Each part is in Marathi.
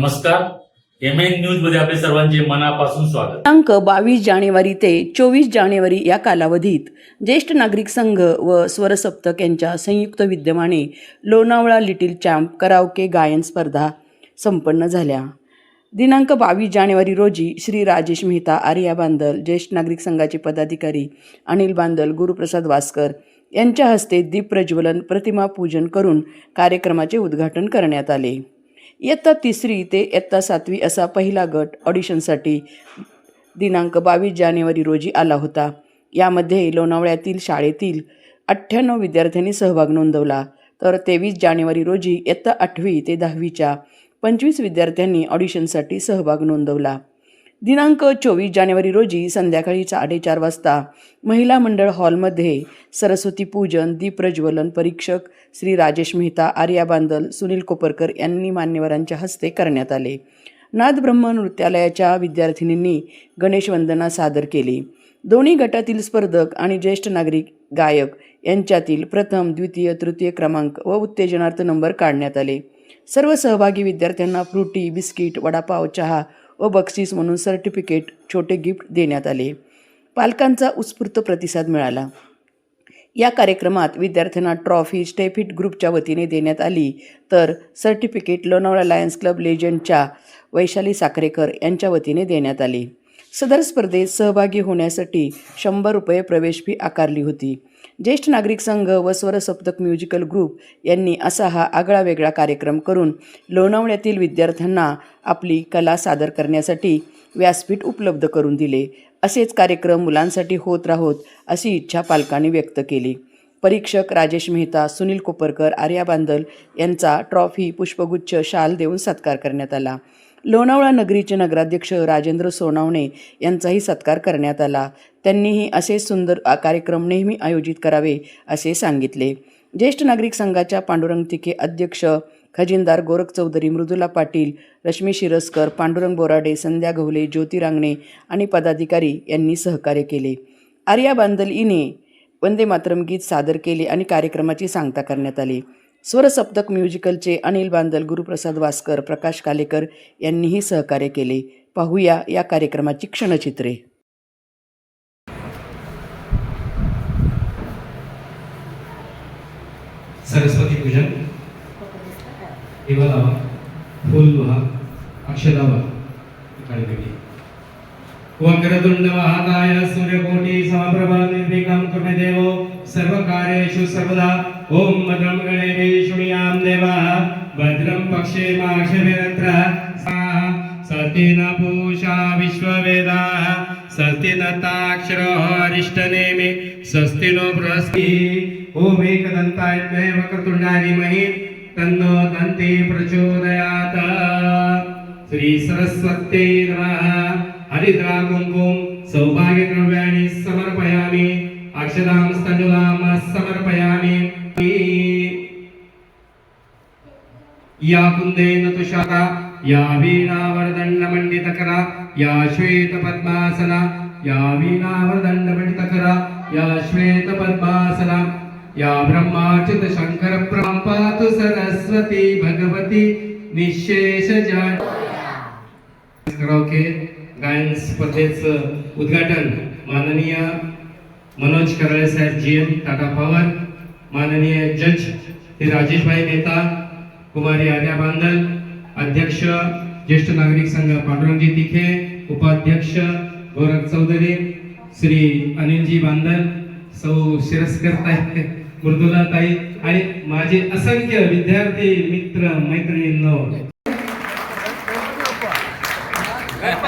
नमस्कार. एम एन न्यूजमध्ये आपले सर्वांचे मनापासून स्वागत. दिनांक बावीस जानेवारी ते चोवीस जानेवारी या कालावधीत ज्येष्ठ नागरिक संघ व स्वरसप्तक यांच्या संयुक्त विद्यमाने लोणावळा लिटिल चॅम्प कराओके गायन स्पर्धा संपन्न झाल्या. दिनांक बावीस जानेवारी रोजी श्री राजेश मेहता आर्या बांदल ज्येष्ठ नागरिक संघाचे पदाधिकारी अनिल बांदल गुरुप्रसाद वासकर यांच्या हस्ते दीप प्रज्वलन प्रतिमा पूजन करून कार्यक्रमाचे उद्घाटन करण्यात आले. इयत्ता तिसरी ते इयत्ता सातवी असा पहिला गट ऑडिशनसाठी दिनांक बावीस जानेवारी रोजी आला होता. यामध्ये लोणावळ्यातील शाळेतील अठ्ठ्याण्णव विद्यार्थ्यांनी सहभाग नोंदवला. तर तेवीस जानेवारी रोजी इयत्ता आठवी ते दहावीच्या पंचवीस विद्यार्थ्यांनी ऑडिशनसाठी सहभाग नोंदवला. दिनांक चोवीस जानेवारी रोजी संध्याकाळी साडेचार वाजता महिला मंडळ हॉलमध्ये सरस्वती पूजन दीपप्रज्वलन परीक्षक श्री राजेश मेहता आर्या बांदल सुनील कोपरकर यांनी मान्यवरांच्या हस्ते करण्यात आले. नादब्रह्म नृत्यालयाच्या विद्यार्थिनींनी गणेशवंदना सादर केली. दोन्ही गटातील स्पर्धक आणि ज्येष्ठ नागरिक गायक यांच्यातील प्रथम द्वितीय तृतीय क्रमांक व उत्तेजनार्थ नंबर काढण्यात आले. सर्व सहभागी विद्यार्थ्यांना फ्रुटी बिस्किट वडापाव चहा व बक्षीस म्हणून सर्टिफिकेट छोटे गिफ्ट देण्यात आले. पालकांचा उत्स्फूर्त प्रतिसाद मिळाला. या कार्यक्रमात विद्यार्थ्यांना ट्रॉफी स्टेफिट ग्रुपच्या वतीने देण्यात आली. तर सर्टिफिकेट लोणावळा लायन्स क्लब लेजंडच्या वैशाली साखरेकर यांच्या वतीने देण्यात आले. सदर स्पर्धेत सहभागी होण्यासाठी शंभर रुपये प्रवेश फी आकारली होती. ज्येष्ठ नागरिक संघ व स्वरसप्तक म्युझिकल ग्रुप यांनी असा हा आगळा वेगळा कार्यक्रम करून लोणावळ्यातील विद्यार्थ्यांना आपली कला सादर करण्यासाठी व्यासपीठ उपलब्ध करून दिले. असेच कार्यक्रम मुलांसाठी होत राहोत अशी इच्छा पालकांनी व्यक्त केली. परीक्षक राजेश मेहता सुनील कोपरकर आर्या बांदल यांचा ट्रॉफी पुष्पगुच्छ शाल देऊन सत्कार करण्यात आला. लोणावळा नगरीचे नगराध्यक्ष राजेंद्र सोनावणे यांचाही सत्कार करण्यात आला. त्यांनीही असे सुंदर कार्यक्रम नेहमी आयोजित करावे असे सांगितले. ज्येष्ठ नागरिक संघाच्या पांडुरंग तिके अध्यक्ष खजिनदार गोरख चौधरी मृदुला पाटील रश्मी शिरस्कर पांडुरंग बोराडे संध्या घवले ज्योती रांगणे आणि पदाधिकारी यांनी सहकार्य केले. आर्या बांदल इने वंदे मातरम गीत सादर केले आणि कार्यक्रमाची सांगता करण्यात आली. स्वरसप्तक म्युझिकलचे अनिल बांदल गुरुप्रसाद वासकर प्रकाश कालेकर यांनीही सहकार्य केले. पाहूया या कार्यक्रमाची क्षणचित्रे. सरस्वती पूजन. दिवा लावा व्हा वक्रतुंड महाकाय सूर्यकोटी समप्रभा निर्विघ्नं कुरु देवो सर्वकार्येषु सर्वदा। ॐ भद्रं गणेशे देवाः। भद्रं पक्षे माक्षभिरत्र सति न पूषा विश्ववेदाः। स्वस्ति दत्ताक्षरो अरिष्टनेमि स्वस्ति नो बृहस्पति। ओम एकदन्ताय विद्महे वक्रतुण्डाय धीमहि तन्नो दन्ति प्रचोदयात्। श्री सरस्वत्यै नमः। हरिद्रा कुङ्कुम सौभाग्य द्रव्याणि समर्पयामि अक्षदां स्तण्डुलां समर्पयामि या कुन्देन तुषारा या वीणावरदण्डमण्डितकरा या श्वेतपद्मासना या वीणावरदण्डमण्डितकरा या श्वेतपद्मासना या ब्रह्माच्युत शङ्कर पातु सरस्वती भगवती निशेष जान कराओके गायन स्पर्धेचं उद्घाटन माननीय मनोज कराळे साहेब जी एम टाटा पवार. माननीय जज श्री राजेशभाई मेहता कुमारी आर्या बांदल अध्यक्ष ज्येष्ठ नागरिक संघ पांडुरंगजी तिखे उपाध्यक्ष गोरख चौधरी श्री अनिलजी बांदल सौ शिरस्कर ताई मृदुला ताई आणि माझे असंख्य विद्यार्थी मित्र मैत्रिणींनो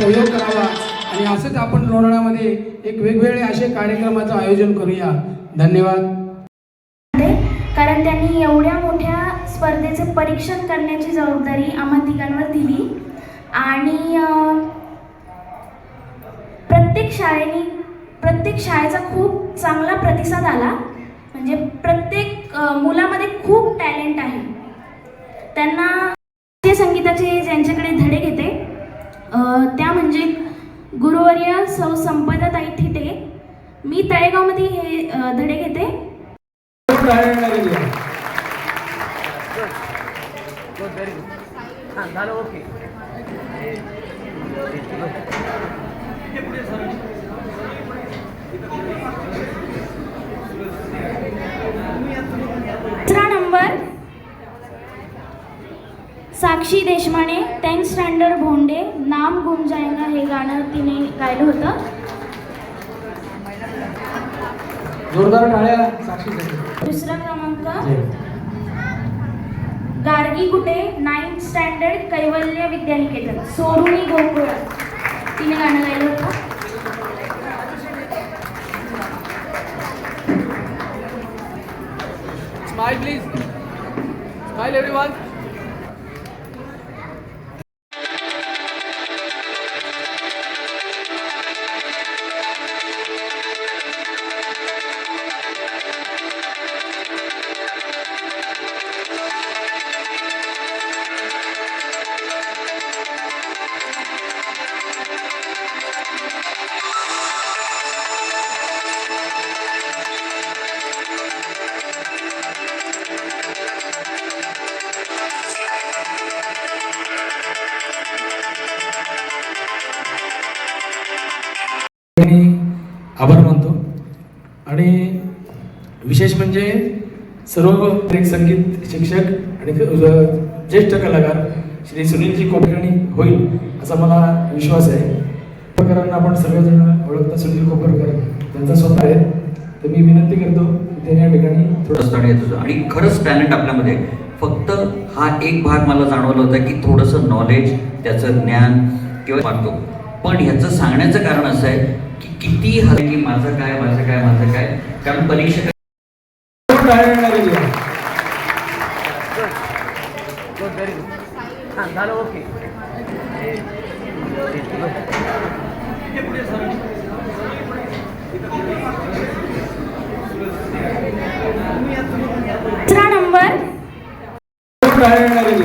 सहयोग करावा. आणि असंच आपण लोणाळ्यामध्ये एक वेगवेगळे असे कार्यक्रमाचं आयोजन करूया. धन्यवाद. कारण त्यांनी एवढ्या मोठ्या स्पर्धेचे परीक्षण करण्याची जबाबदारी आम्हा तिघांवर दिली. आणि प्रत्येक शाळेने प्रत्येक शाळेचा खूप चांगला प्रतिसाद आला. म्हणजे प्रत्येक मुलामध्ये खूप टॅलेंट आहे. त्यांना संगीताचे ज्यांच्याकडे धडे घेते त्या म्हणजे गुरुवर्य सौ संपदाताई थिटे. मी तळेगावमध्ये हे धडे घेते. Okay number Sakshi Deshmane tenth standard Bhonde नाम गुम जाएगा हे गाणं तिने गायलं होतं. जोरदार टाळ्या साक्षीसाठी दुसरा क्रमांक. गार्गी कुटे नाईन्थ स्टँडर्ड कैवल्य विद्यानिकेतन. सोडूनी गोकुळ. तिने गाणं गायलं होतं. स्माइल प्लीज स्माइल एवरीवन आभार मानतो. आणि विशेष म्हणजे सर्व एक संगीत शिक्षक आणि ज्येष्ठ कलाकार श्री सुनीलजी कोपरकर्णी होईल असा मला विश्वास आहे. कोपरकरांना आपण सर्वजण ओळखता सुनील कोपरकर. त्यांचा स्वतः आहे. तर मी विनंती करतो त्यांनी या ठिकाणी थोडं स्थान येत होतं आणि खरंच टॅलेंट आपल्यामध्ये. फक्त हा एक भाग मला जाणवला होता की थोडंसं नॉलेज त्याचं ज्ञान किंवा मानतो. पण ह्याचं सांगण्याचं कारण किती हा की माझं काय माझं काय माझं काय? कारण परीक्षक. तिसरा नंबर. टाळ्या मिळालेली